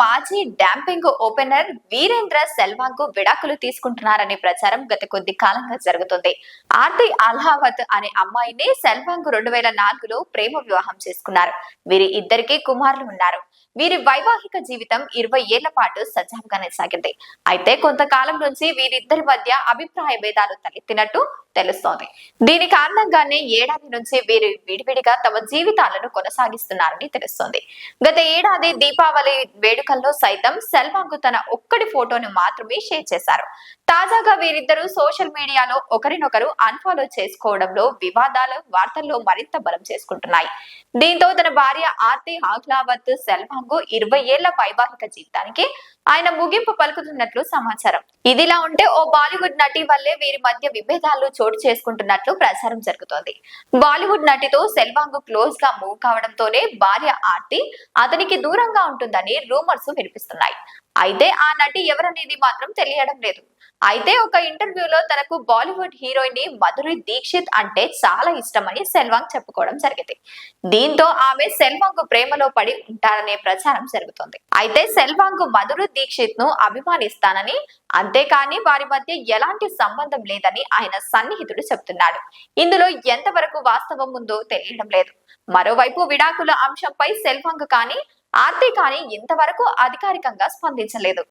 మాజీ damping opener Virendra సెల్వాంగ్ విడాకులు తీసుకుంటున్నారనే ప్రచారం గత కొద్ది కాలంగా జరుగుతుంది. ఆర్తి అల్హావత్ అనే అమ్మాయిని సెల్వాంగ్ రెండు వేల నాలుగులో ప్రేమ వివాహం చేసుకున్నారు. వీరి ఇద్దరికి కుమారులు ఉన్నారు. వీరి వైవాహిక జీవితం ఇరవై ఏళ్ళ పాటు సజావుగానే సాగింది. అయితే కొంతకాలం నుంచి వీరిద్దరి మధ్య అభిప్రాయ భేదాలు తలెత్తినట్టు తెలుస్తోంది. దీని కారణంగానే ఏడాది నుంచి వీరు విడివిడిగా తమ జీవితాలను కొనసాగిస్తున్నారని తెలుస్తోంది. గత ఏడాది దీపావళి వేడుక వేడుకల్లో సైతం సెల్వాంగ్ తన ఒక్కడి ఫోటోను మాత్రమే షేర్ చేశారు. తాజాగా వీరిద్దరూ సోషల్ మీడియాలో ఒకరినొకరు అన్ఫాలో చేసుకోవడంలో వివాదాలు వార్తల్లో మరింత బలం చేసుకుంటున్నాయి. దీంతో తన భార్య ఆర్తి ఆహ్లావత్ సెల్వాంగ్ ఇరవై ఏళ్ళ వైవాహిక జీవితానికి ఆయన ముగింపు పలుకుతున్నట్లు సమాచారం. ఇదిలా ఉంటే ఓ బాలీవుడ్ నటి వల్లే వీరి మధ్య విభేదాలు చోటు చేసుకుంటున్నట్లు ప్రచారం జరుగుతోంది. బాలీవుడ్ నటితో సెల్వాంగ్ క్లోజ్గా మూవ్ కావడంతోనే భార్య ఆర్తి అతనికి దూరంగా ఉంటుందని రూమర్స్ వినిపిస్తున్నాయి. అయితే ఆ నటి ఎవరనేది మాత్రం తెలియడం లేదు. అయితే ఒక ఇంటర్వ్యూలో తనకు బాలీవుడ్ హీరోయిన్ని మధురి దీక్షిత్ అంటే చాలా ఇష్టమని సెల్వాంగ్ చెప్పుకోవడం జరిగింది. దీంతో ఆమె సెల్వాంగ్ ప్రేమలో పడి ఉంటారనే ప్రచారం జరుగుతుంది. అయితే సెల్వాంగ్ మధురి దీక్షిత్ను అభిమానిస్తానని అంతేకాని వారి మధ్య ఎలాంటి సంబంధం లేదని ఆయన సన్నిహితుడు చెబుతున్నాడు ఇందులో ఎంతవరకు వాస్తవం ఉందో తెలియడం లేదు. మరోవైపు విడాకుల అంశంపై సెల్వాంగ్ కానీ ఆర్తి కానీ ఇంతవరకు అధికారికంగా స్పందించలేదు.